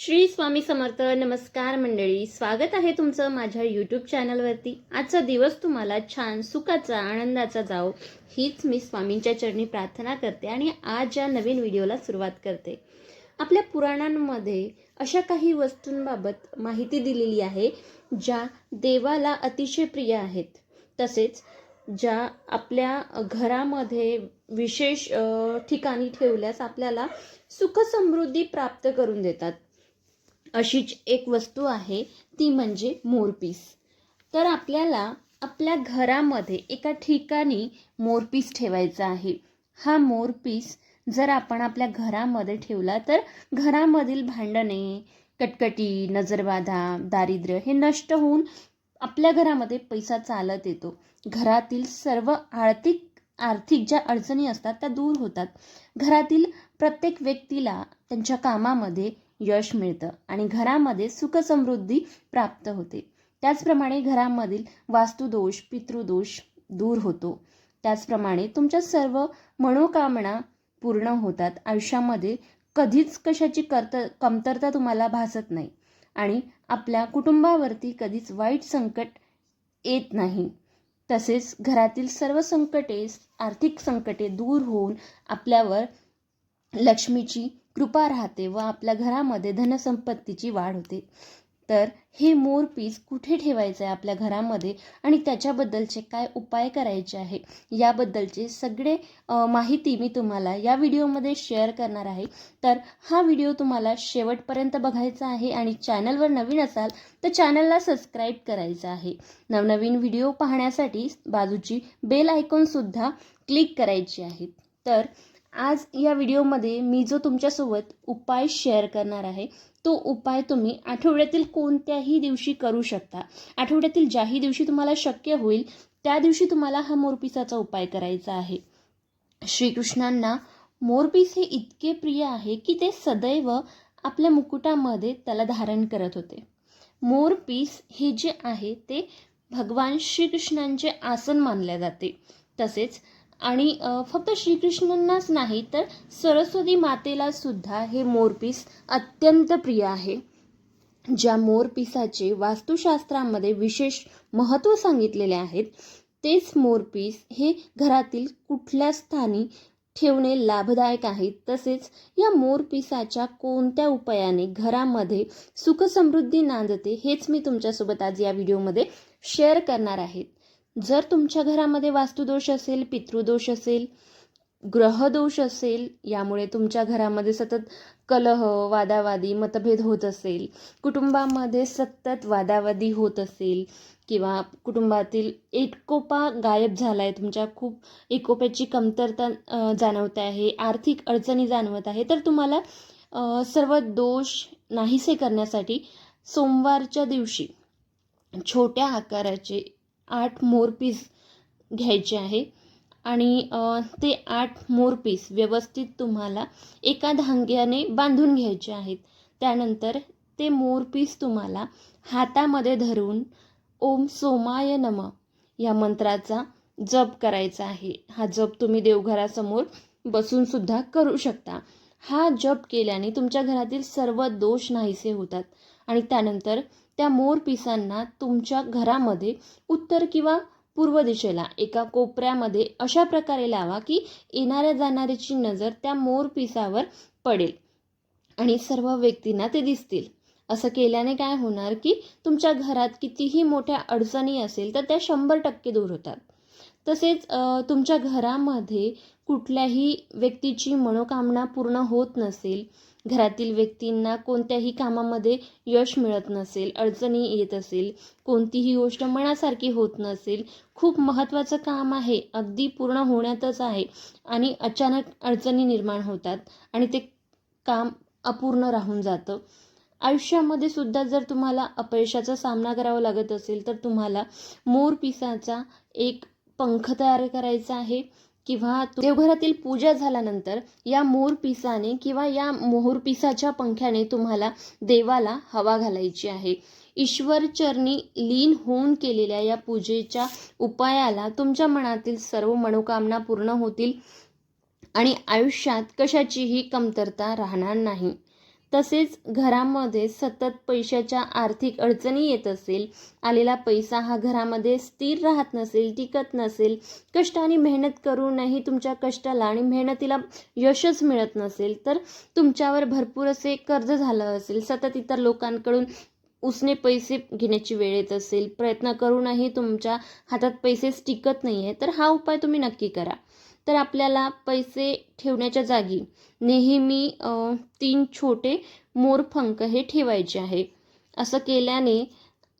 श्री स्वामी समर्थ नमस्कार मंडळी. स्वागत आहे तुमचं माझ्या यूट्यूब चॅनलवरती आजचा दिवस तुम्हाला छान सुखाचा आनंदाचा जाओ हीच मी स्वामींच्या चरणी प्रार्थना करते आणि आज या नवीन व्हिडिओला सुरुवात करते. आपल्या पुराणांमध्ये अशा काही वस्तूंबाबत माहिती दिलेली आहे ज्या देवाला अतिशय प्रिय आहेत. तसेच ज्या आपल्या घरामध्ये विशेष ठिकाणी ठेवल्यास आपल्याला सुखसमृद्धी प्राप्त करून देतात. अशीच एक वस्तू आहे ती म्हणजे मोरपीस तर आपल्याला आपल्या घरामध्ये एका ठिकाणी मोरपीस ठेवायचा आहे. हा मोरपीस जर आपण आपल्या घरामध्ये ठेवला तर घरामधील भांडणे कटकटी नजरबाधा दारिद्र्य हे नष्ट होऊन आपल्या घरामध्ये पैसा चालत येतो. घरातील सर्व आर्थिक आर्थिक ज्या अडचणी असतात त्या दूर होतात. घरातील प्रत्येक व्यक्तीला त्यांच्या कामामध्ये यश मिळतं आणि घरामध्ये सुखसमृद्धी प्राप्त होते. त्याचप्रमाणे घरामधील वास्तुदोष पितृदोष दूर होतो. त्याचप्रमाणे तुमच्या सर्व मनोकामना पूर्ण होतात. आयुष्यामध्ये कधीच कशाची कर्त कमतरता तुम्हाला भासत नाही आणि आपल्या कुटुंबावरती कधीच वाईट संकट येत नाही. तसेच घरातील सर्व संकटे आर्थिक संकटे दूर होऊन आपल्यावर लक्ष्मीची कृपा राहते व आपल्या घरामध्ये धनसंपत्तीची वाढ होते. तर हे मोरपीस कुठे ठेवायचं आहे आपल्या घरामध्ये आणि त्याच्याबद्दलचे काय उपाय करायचे आहे याबद्दलचे सगळे माहिती मी तुम्हाला या व्हिडिओमध्ये शेअर करणार आहे. तर हा व्हिडिओ तुम्हाला शेवटपर्यंत बघायचा आहे आणि चॅनलवर नवीन असाल तर चॅनलला सबस्क्राईब करायचं आहे. नवनवीन व्हिडिओ पाहण्यासाठी बाजूची बेल आयकॉनसुद्धा क्लिक करायची आहे. तर आज या व्हिडिओमध्ये मी जो तुमच्यासोबत उपाय शेअर करणार आहे तो उपाय तुम्ही आठवड्यातील कोणत्याही दिवशी करू शकता. आठवड्यातील ज्याही दिवशी तुम्हाला शक्य होईल त्या दिवशी तुम्हाला हा मोरपिसाचा उपाय करायचा आहे. श्रीकृष्णांना मोरपीस हे इतके प्रिय आहे की ते सदैव आपल्या मुकुटामध्ये त्याला धारण करत होते. मोरपीस हे जे आहे ते भगवान श्रीकृष्णांचे आसन मानले जाते. तसेच आणि फक्त श्रीकृष्णांनाच नाही तर सरस्वती मातेला सुद्धा हे मोरपीस अत्यंत प्रिय आहे. ज्या मोरपिसाचे वास्तुशास्त्रामध्ये विशेष महत्त्व सांगितलेले आहेत तेच मोरपीस हे घरातील कुठल्या स्थानी ठेवणे लाभदायक आहे. तसेच या मोरपिसाच्या कोणत्या उपायाने घरामध्ये सुखसमृद्धी नांदते हेच मी तुमच्यासोबत आज या व्हिडिओमध्ये शेअर करणार आहे. जर तुमच्या घरामध्ये वास्तुदोष असेल पितृदोष असेल ग्रहदोष असेल यामुळे तुमच्या घरामध्ये सतत कलह वादावादी मतभेद होत असेल कुटुंबामध्ये सतत वादावादी होत असेल किंवा कुटुंबातील एकोपा गायब झाला आहे तुमच्या खूप एकोप्याची कमतरता जाणवत आहे आर्थिक अडचणी जाणवत आहे तर तुम्हाला सर्व दोष नाहीसे करण्यासाठी सोमवारच्या दिवशी छोट्या आकाराचे आठ मोर पीस घ्यायचे आहे. आणि ते आठ मोर पीस व्यवस्थित तुम्हाला एका धांग्याने बांधून घ्यायचे आहेत. त्यानंतर ते मोर पीस तुम्हाला हातामध्ये धरून ओम सोमाय नम या मंत्राचा जप करायचा आहे. हा जप तुम्ही देवघरासमोर बसूनसुद्धा करू शकता. हा जप केल्याने तुमच्या घरातील सर्व दोष नाहीसे होतात. आणि त्यानंतर त्या मोरपिसांना तुमच्या घरामध्ये उत्तर किंवा पूर्व दिशेला एका कोपऱ्यामध्ये अशा प्रकारे लावा की येणाऱ्या जाणाऱ्याची नजर त्या मोरपिसावर पडेल आणि सर्व व्यक्तींना ते दिसतील. असं केल्याने काय होणार की तुमच्या घरात कितीही मोठ्या अडचणी असेल तर त्या शंभर टक्के दूर होतात. तसेच तुमच्या घरामध्ये कुठल्याही व्यक्तीची मनोकामना पूर्ण होत नसेल घरातील व्यक्तींना कोणत्याही कामामध्ये यश मिळत नसेल अडचणी येत असेल कोणतीही गोष्ट मनासारखी होत नसेल खूप महत्त्वाचं काम आहे अगदी पूर्ण होण्यातच आहे आणि अचानक अडचणी निर्माण होतात आणि ते काम अपूर्ण राहून जातं. आयुष्यामध्ये सुद्धा जर तुम्हाला अपयशाचा सामना करावा लागत असेल तर तुम्हाला मोरपिसाचा एक पंख तयार करायचा आहे किंवा देवघरातील पूजा झाल्यानंतर या मोरपिसाने किंवा या मोहरपिसाच्या पंख्याने तुम्हाला देवाला हवा घालायची आहे. ईश्वर चरणी लीन होऊन केलेल्या या पूजेच्या उपायाला तुमच्या मनातील सर्व मनोकामना पूर्ण होतील आणि आयुष्यात कशाचीही कमतरता राहणार नाही. तसेच घरामध्ये सतत पैशाच्या आर्थिक अडचणी येत असेल आलेला पैसा हा घरामध्ये स्थिर राहत नसेल टिकत नसेल कष्ट आणि मेहनत करूनही तुमच्या कष्टाला आणि मेहनतीला यशच मिळत नसेल तर तुमच्यावर भरपूर असे कर्ज झालं असेल सतत इतर लोकांकडून उसने पैसे घेण्याची वेळ येत असेल प्रयत्न करूनही तुमच्या हातात पैसेच टिकत नाही आहे तर हा उपाय तुम्ही नक्की करा. तर आपल्याला पैसे ठेवण्याच्या जागी नेहमी तीन छोटे मोरपंख हे ठेवायचे आहे. असं केल्याने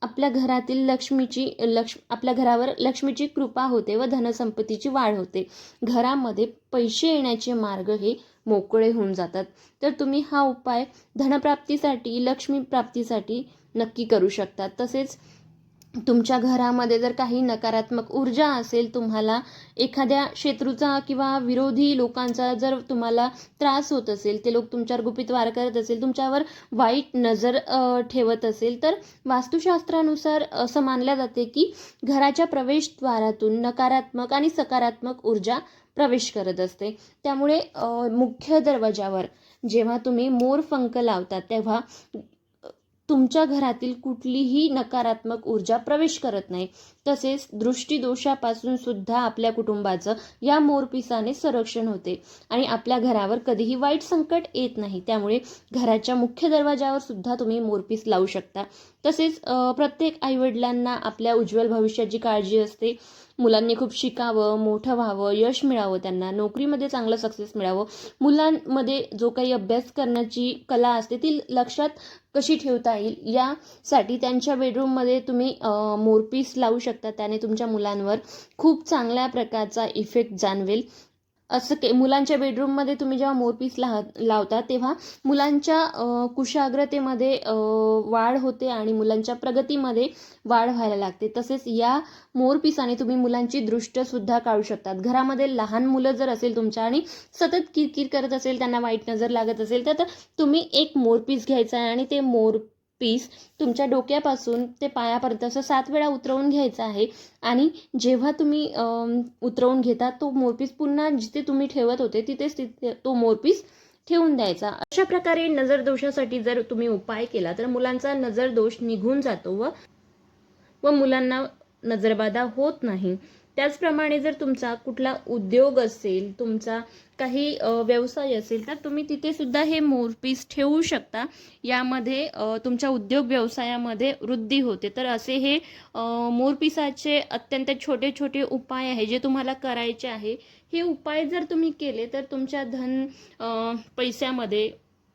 आपल्या घरातील लक्ष्मीची लक्ष आपल्या घरावर लक्ष्मीची कृपा होते व धनसंपत्तीची वाढ होते. घरामध्ये पैसे येण्याचे मार्ग हे मोकळे होऊन जातात. तर तुम्ही हा उपाय धनप्राप्तीसाठी लक्ष्मी प्राप्तीसाठी नक्की करू शकता. तसेच तुमच्या घरामध्ये जर काही नकारात्मक ऊर्जा असेल तुम्हाला एखाद्या शत्रूचा किंवा विरोधी लोकांचा जर तुम्हाला त्रास होत असेल ते लोक तुमच्यावर गुपित वार करत असेल तुमच्यावर वाईट नजर ठेवत असेल तर वास्तुशास्त्रानुसार असं मानल्या जाते की घराच्या प्रवेशद्वारातून नकारात्मक आणि सकारात्मक ऊर्जा प्रवेश करत असते. त्यामुळे मुख्य दरवाजावर जेव्हा तुम्ही मोरपंख लावता तेव्हा तुमच्या घरातील कुठलीही नकारात्मक ऊर्जा प्रवेश करत नाही. तसेच दृष्टीदोषापासून सुद्धा आपल्या कुटुंबाचं या मोरपिसाने संरक्षण होते. आणि आपल्या घरावर कधीही वाईट संकट येत नाही. त्यामुळे घराच्या मुख्य दरवाजावर सुद्धा तुम्ही मोरपीस लावू शकता. तसेच प्रत्येक आईवडिलांना आपल्या उज्ज्वल भविष्याची काळजी असते. मुलांनी खूप शिकावं मोठं व्हावं यश मिळावं त्यांना नोकरीमध्ये चांगलं सक्सेस मिळावं. मुलांमध्ये जो काही अभ्यास करण्याची कला असते ती लक्षात कशी ठेवता येईल? यासाठी त्यांच्या बेडरूममध्ये तुम्ही मोरपीस लावू शकता. त्याने तुमच्या मुलांवर खूप चांगल्या प्रकारचा इफेक्ट जाणवेल. असं के मुलांच्या बेडरूममध्ये तुम्ही जेव्हा मोरपीस लाह लावता तेव्हा मुलांच्या कुशाग्रतेमध्ये वाढ होते आणि मुलांच्या प्रगतीमध्ये वाढ व्हायला लागते. तसेच या मोरपिसाने तुम्ही मुलांची दृष्टसुद्धा काढू शकतात. घरामध्ये लहान मुलं जर असेल तुमच्या आणि सतत किरकिर करत असेल त्यांना वाईट नजर लागत असेल तर तुम्ही एक मोरपीस घ्यायचा आहे आणि ते मोर पीस तुमच्या डोक्यापासून ते पायापर्यंत असं सात वेळा उतरवून घ्यायचं आहे. आणि जेव्हा तुम्ही उतरवून घेता तो मोरपीस पुन्हा जिथे तुम्ही ठेवत होते तिथेच तिथे तो मोरपीस ठेवून द्यायचा. अशा प्रकारे नजर दोषासाठी जर तुम्ही उपाय केला तर मुलांचा नजर दोष निघून जातो व व मुलांना नजरबाधा होत नाही. त्याचप्रमाणे जर तुमचा कुठला उद्योग असेल तुमचा काही व्यवसाय असेल तर तुम्ही तिथे सुद्धा हे मोरपीस ठेवू शकता. यामध्ये तुमच्या उद्योग व्यवसायामध्ये वृद्धी होते. तर असे हे मोरपिसाचे अत्यंत छोटे छोटे उपाय आहे जे तुम्हाला करायचे आहे. हे उपाय जर तुम्ही केले तर तुमच्या धन पैशामध्ये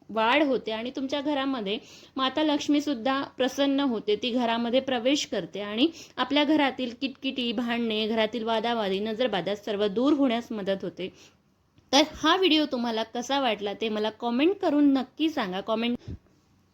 वाढ होते आणि तुमच्या घरामध्ये माता लक्ष्मीसुद्धा प्रसन्न होते. ती घरामध्ये प्रवेश करते आणि आपल्या घरातील किटकिटी भांडणे घरातील वादावादी नजरबाधा सर्व दूर होण्यास मदत होते. तर हा व्हिडिओ तुम्हाला कसा वाटला ते मला कॉमेंट करून नक्की सांगा. कॉमेंट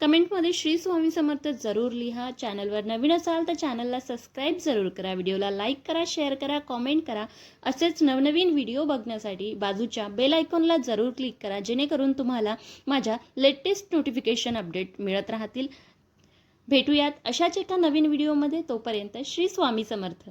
कमेंटमध्ये श्री स्वामी समर्थ जरूर लिहा. चॅनलवर नवीन असाल तर चॅनलला सबस्क्राईब जरूर करा. व्हिडिओला लाईक करा शेअर करा कॉमेंट करा. असेच नवनवीन व्हिडिओ बघण्यासाठी बाजूच्या बेल आयकॉनला जरूर क्लिक करा. जेणेकरून तुम्हाला माझ्या लेटेस्ट नोटिफिकेशन अपडेट मिळत राहतील. भेटूयात अशाच एका नवीन व्हिडिओमध्ये. तोपर्यंत श्री स्वामी समर्थ.